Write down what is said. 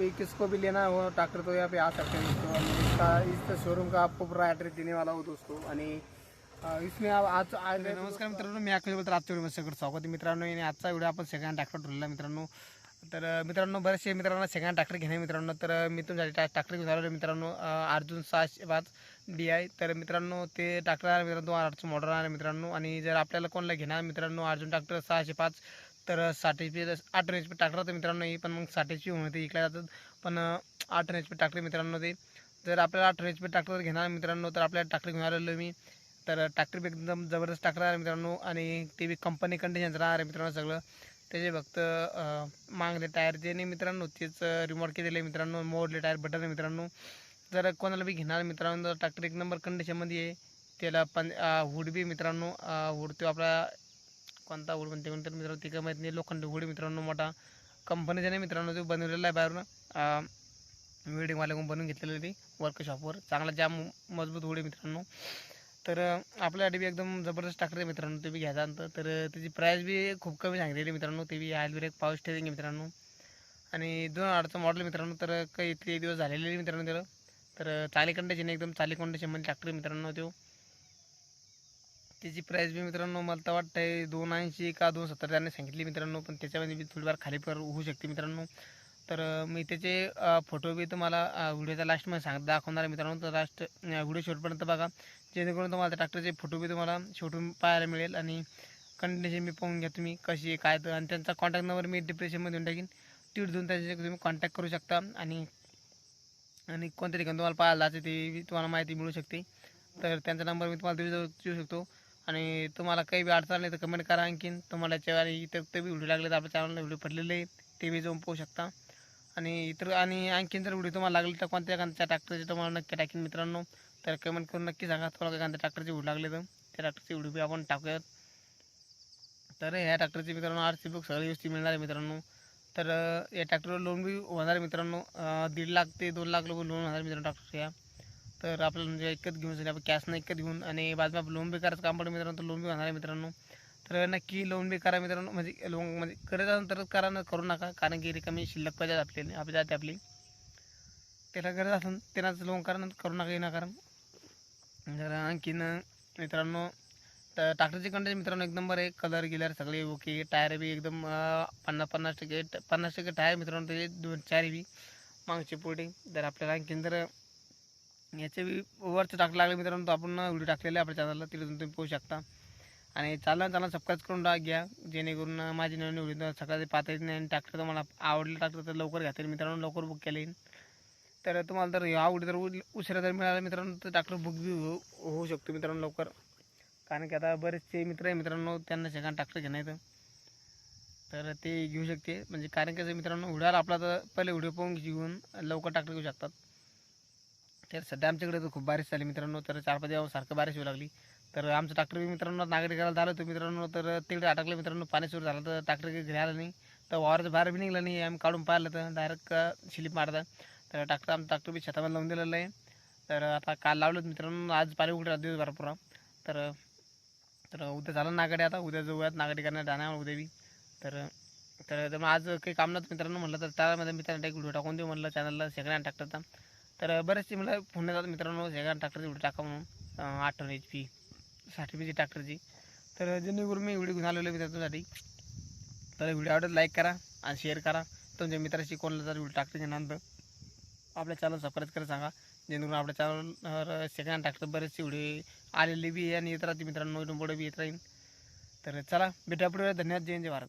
भी किसको भी लेना हो ट्रैक्टर तो यहाँ पे आ सकते हैं। दोस्तों इसका इस शोरूम का आपको पूरा एड्रेस देने वाला हो दोस्तों। आणि इसमें आप आज आज नमस्कार मित्रांनो मी आकाश बोलतो आजच्या व्हिडिओ सगळं स्वागत आहे. मित्रांनो आणि आजचा व्हिडिओ आपण सेकंड ट्रॅक्टर ठरलेला मित्रांनो. तर मित्रांनो बरेचसे मित्रांनो सेकंड ट्रॅक्टर घेणे मित्रांनो. तर मी तुमच्यासाठी ट्रॅ- ट्रॅक्टर घेऊन आलो मित्रांनो. अर्जुन सहाशे पाच डी आय तर मित्रांनो ते ट्रॅक्टर आहे मित्रांनो आठचं मॉडल आहे मित्रांनो. आणि जर आपल्याला कोणाला घेणार मित्रांनो अर्जुन ट्रॅक्टर सहाशे पाच तर साठ एच पी आठ एच पी ट्रॅक्टर तर मित्रांनो ही पण मग साठ एच पी होते इकडे जातात. पण आठ एच पी ट्रॅक्टर मित्रांनो ते. जर आपल्याला आठ एच पी ट्रॅक्टर घेणार मित्रांनो तर आपल्याला टाकली घेऊन आलेलो मी. तर टाकरी बी एकदम जबरदस्त टाकणार आहे मित्रांनो. आणि ते बी कंपनी कंडिशन राहणार आहे मित्रांनो सगळं. त्याचे फक्त मागले टायर जे नाही मित्रांनो तेच रिमोट केलेले आहे मित्रांनो. मोडले टायर बटन आहे मित्रांनो. जर कोणाला बी घेणार मित्रांनो तर ट्रॅक्टर एक नंबर कंडिशनमध्ये आहे. त्याला पण हुड बी मित्रांनो हुड तो आपला कोणता हुड म्हणते म्हणतात मित्रांनो ती काय माहीत नाही. लोखंड हुड मित्रांनो मोठा कंपनीचा नाही मित्रांनो तो बनवलेला आहे बाहेरून. वेल्डिंगवाल्याकडून बनवून घेतलेलं आहे ते वर्कशॉपवर चांगला जाम मजबूत हुड मित्रांनो. तर आपल्या आपल्यासाठी बी एकदम जबरदस्त टाकले मित्रांनो ते बी घ्यायचा नंतर तर त्याची प्राईस बी खूप कमी सांगितलेली मित्रांनो ते बी आज एक पाऊस स्टेरिंग मित्रांनो. आणि दोन हजारचं मॉडेल मित्रांनो तर काही ते दिवस झालेले मित्रांनो त्याला. तर अं, चाली एकदम चाली कंडिशनमध्ये टाकले मित्रांनो तो त्याची प्राईस बी मित्रांनो मला तर वाटतं आहे दोन ऐंशी का दोन सत्तर त्यांनी सांगितली मित्रांनो पण त्याच्यामध्ये बी थोडीफार खाली पर होऊ शकते मित्रांनो. तर मी त्याचे फोटो बी तुम्हाला व्हिडिओचा लास्टमध्ये सांग दाखवणार आहे मित्रांनो. तर लास्ट व्हिडिओ शेवटपर्यंत बघा. जेणेकरून तुम्हाला त्या ट्रॅक्टरचे फोटो बी तुम्हाला शेवटून पाहायला मिळेल आणि कंडिशन बी पाहून घ्या तुम्ही कशी आहे काय तर. आणि त्यांचा कॉन्टॅक्ट नंबर मी डिप्रेशनमध्ये देऊन टाकीन. ट्विट देऊन त्याचे तुम्ही कॉन्टॅक्ट करू शकता. आणि आणि कोणत्या ठिकाणी तुम्हाला पाहायला जायचं ते तुम्हाला माहिती मिळू शकते. तर त्यांचा नंबर मी तुम्हाला देऊ देऊ शकतो. आणि तुम्हाला काही बी अडचण नाही तर कमेंट करा आणखीन. तुम्हाला याच्यावर इतर ते बी व्हिडिओ लागले तर आपल्या चॅनलला व्हिडिओ पडलेले आहेत. ते बी जाऊन पाहू शकता. आणि इतर आणि आणखीन जर व्हिडिओ तुम्हाला लागले तर कोणत्या एखाद्या ट्रॅक्टरचे तुम्हाला नक्की टाकीन मित्रांनो. तर कमेंट करून नक्की सांगा तुम्हाला एखाद्या ट्रॅक्टरचे व्हिडिओ लागले तर. त्या ट्रॅक्टरचे व्हिडिओ बी आपण टाकूयात. तर ह्या ट्रॅक्टरचे मित्रांनो आर सी बुक सगळं व्यवस्थित मिळणार आहे मित्रांनो. तर या ट्रॅक्टरवर लोन बी होणार आहे मित्रांनो. दीड लाख ते दोन लाख लोक लोन होणार मित्रांनो ट्रॅक्टरच्या तर आपल्याला म्हणजे एकच घेऊन जाईल आपण कॅशनं नाही एकच घेऊन आणि बाजूला आपण लोन बी करायचं काम पडलं मित्रांनो तर लोन बी होणार आहे मित्रांनो. तर नक्की लोन बी करा मित्रांनो म्हणजे लोन म्हणजे करत असेल तरच करा न करू नका कारण की रिकामी शिल्लक पाहिजे आपली आपली जाते आपली. त्याला गरज असेल त्यांनाच लोन करा करू नका येणार कारण जर आणखीन मित्रांनो तर ट्रॅक्टरची कंडिशन मित्रांनो एक नंबर आहे कलर गिलर सगळे ओके टायर बी एकदम पन्नास पन्नास टक्के पन्नास टक्के टायर मित्रांनो त्याचे दोन चार बी मागचे पुढे. जर आपल्याला आणखीन जर याचे बी वरचं टाकलं लागलं मित्रांनो तर आपण व्हिडिओ टाकलेले आहे आपल्या चॅनलला तिथून तुम्ही पाहू शकता. आणि चालला चालना सबस्क्राईब करून टाक घ्या. जेणेकरून माझी नवीन व्हिडिओ सकाळी पाहता येत नाही आणि ट्रॅक्टर तर मला आवडलं ट्रॅक्टर तर लवकर घ्या. तरी मित्रांनो लवकर बुक केले तर तुम्हाला जर आवडी जर उशिरा जर मिळाला मित्रांनो तर ट्रॅक्टर बुक बी हो-, होऊ शकतो मित्रांनो लवकर. कारण की आता बरेचसे मित्र आहे मित्रांनो त्यांना शेकान ट्रॅक्टर घेण्याचं तर ते घेऊ शकते. म्हणजे कारण कसं मित्रांनो व्हिडिओला आपला तर पहिले व्हिडिओ पाहून घेऊन लवकर ट्रॅक्टर घेऊ शकतात. तर सध्या आमच्याकडे तर खूप बारिश झाली मित्रांनो. तर चार पाच दिवस सारखं बारिश होऊ लागली. तर आमचं ट्रॅक्टर बी मित्रांनो नागरिकाला झालं होतं मित्रांनो तर तिकडे अटकलं मित्रांनो पाणी सुरू झालं तर ट्रॅक्टर घरी आलं नाही. तर वावराचं बाहेर बी निघलं नाही आम्ही काढून पाहिलं तर डायरेक्ट स्लिप मारता तर ट्रॅक्टर आमचं ट्रॅक्टर बी शेतामध्ये लावून दिलेलं आहे. तर आता काल लावलं मित्रांनो आज पाणी उघडं दिवसभर पुरा. तर तर उद्या झालं नागडे आता उद्या जाऊयात नागडी करण्यात जाणार उद्या बी. तर तर मग आज काही काम नव्हतं मित्रांनो म्हटलं तर त्यामध्ये मित्रांनो एक व्हिडिओ टाकून देऊ म्हटलं चॅनलला सेकंड हँड ट्रॅक्टरचा तर बरेचसे मला फोन येतात मित्रांनो सेकंड ट्रॅक्टरची व्हिडिओ टाका म्हणून. आठवण आठ एच पी साठी पीची ट्रॅक्टरची तर जेणेकरून मी व्हिडिओ घेऊन आलेलो आहे मित्रांसाठी तर व्हिडिओ आवडत लाईक करा आणि शेअर करा. तुमच्या मित्राशी कोणाला जर व्हिडिओ टाकते नंतर आपल्या चॅनल सबस्क्राईब करा सांगा. जेणेकरून आपल्या चॅनलवर सेकंड ट्रॅक्टर बरेचसे व्हिडिओ आलेले बी आणि येत राहते मित्रांनो. इथून पुढे बी येत राहील. तर चला भेटा पुढे. धन्यवाद. जय जय भारत.